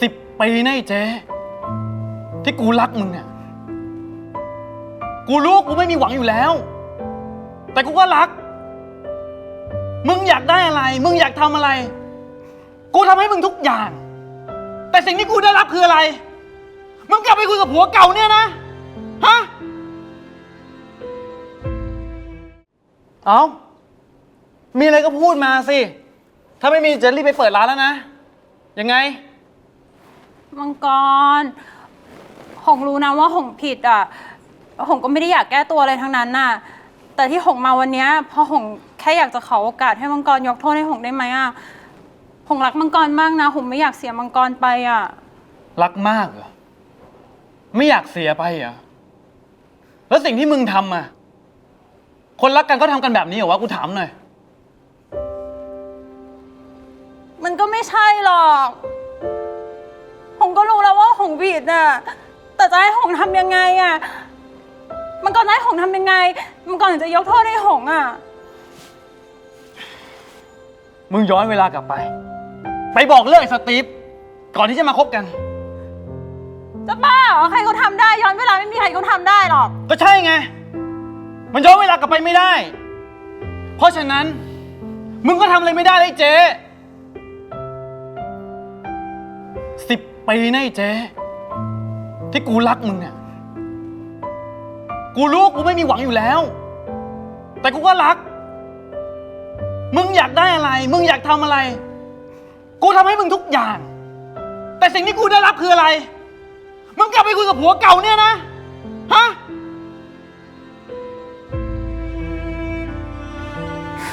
สิบปีนะไอ้เจ๊ที่กูรักมึงเนี่ยกูรู้กูไม่มีหวังอยู่แล้ว แต่กูก็รัก มึงอยากได้อะไร มึงอยากทำอะไร กูทำให้มึงทุกอย่าง แต่สิ่งที่กูได้รับคืออะไร มึงกลับไปคุยกับผัวเก่าเนี่ยนะฮะเอามีอะไรก็พูดมาสิ ถ้าไม่มีจะรีบไปเปิดร้านแล้วนะ ยังไง มังกร หงรู้นะว่าหงผิดอะ หงก็ไม่ได้อยากแก้ตัวอะไรทั้งนั้นน่ะ แต่ที่หงมาวันเนี้ยเพราะหงแค่อยากจะขอโอกาสให้มังกรยกโทษให้หงได้ไหมอะ หงรักมังกรมากนะ หงไม่อยากเสียมังกรไปอะ รักมากเหรอ ไม่อยากเสียไปเหรอ แล้วสิ่งที่มึงทำอะ คนรักกันก็ทำกันแบบนี้เหรอวะกูถามหน่อย มันก็ไม่ใช่หรอกหงก็ รู้แล้วว่าหงผิดน่ะ แต่จะให้หงทำยังไงอะ มังกรจะให้หงทำยังไง มังกรถึงจะยกโทษให้หงอะ มึงย้อนเวลากลับไป ไปบอกเลิกไอ้สตีฟก่อนที่จะมาคบกัน จะบ้าเหรอใครเขาทำได้ย้อนเวลาไม่มีใครเขาทำได้หรอก ก็ใช่ไง มันย้อนเวลากลับไปไม่ได้ เพราะฉะนั้น มึงก็ทำอะไรไม่ได้เลยเจ๊ สิบปีนะไอ้เจ๊ที่กูรักมึงเนี่ย กูรู้ว่ากูไม่มีหวังอยู่แล้ว แต่กูก็รัก มึงอยากได้อะไร มึงอยากทำอะไร กูทำให้มึงทุกอย่าง แต่สิ่งที่กูได้รับคืออะไร มึงกลับไปคุยกับผัวเก่าเนี่ยนะ ฮะ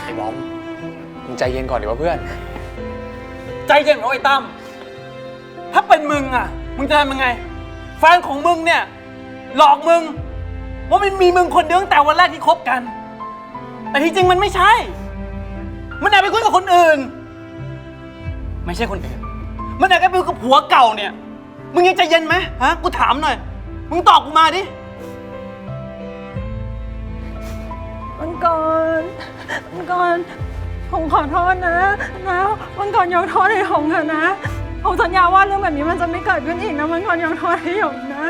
ไอ้บอมมึงใจเย็นก่อนดีว่าเพื่อน ใจเย็นเหรอไอ้ตั้ม ถ้าเป็นมึงอะ มึงจะทำยังไง แฟนของมึงเนี่ย หลอกมึง ว่ามันมีมึงคนเดียวตั้งแต่วันแรกที่คบกัน แต่ที่จริงมันไม่ใช่ มันแอบไปคุยกับคนอื่น ไม่ใช่คนอื่น มันแอบไปคุยกับผัวเก่าเนี่ย มึงยังใจเย็นไหมฮะ กูถามหน่อย มึงตอบกูมาดิมังกรมังกรผมขอโทษนะนะมังกรยกโทษให้หงเถอะนะ ผมสัญญาว่าเรื่องแบบนี้มันจะไม่เกิดขึ้นอีกนะมังกรยกโทษให้หงนะ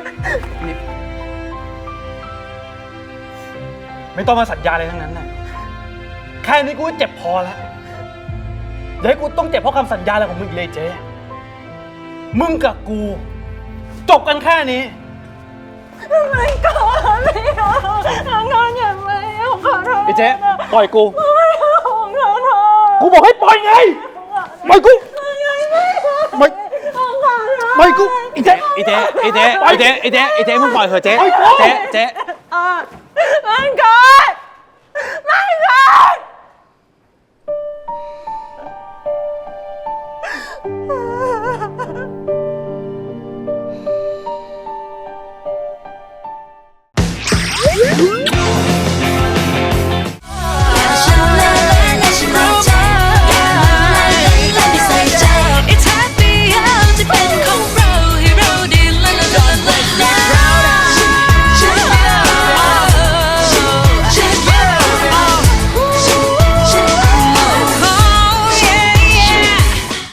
ไม่ต้องมาสัญญาอะไรทั้งนั้นนะแค่นี้กูก็เจ็บพอแล้วอย่าให้กูต้องเจ็บเพราะคำสัญญาอะไรของมึงอีกเลยเจ๊มึงกับกู จบกันแค่นี้มังกรไม่เอามังกรอย่าไปผมขอโทษไอ้เจ๊ปล่อยกูผมขอโทษกูบอกให้ปล่อยไงปล่อยกู ไม่ไม่กูอีเจ๊ไอเจ๊ไอเจ๊ไอเจ๊ไอเจ๊ไอเจ๊มึงปล่อยเถอะเจ๊เจ๊เจ๊ม่กูไม่กู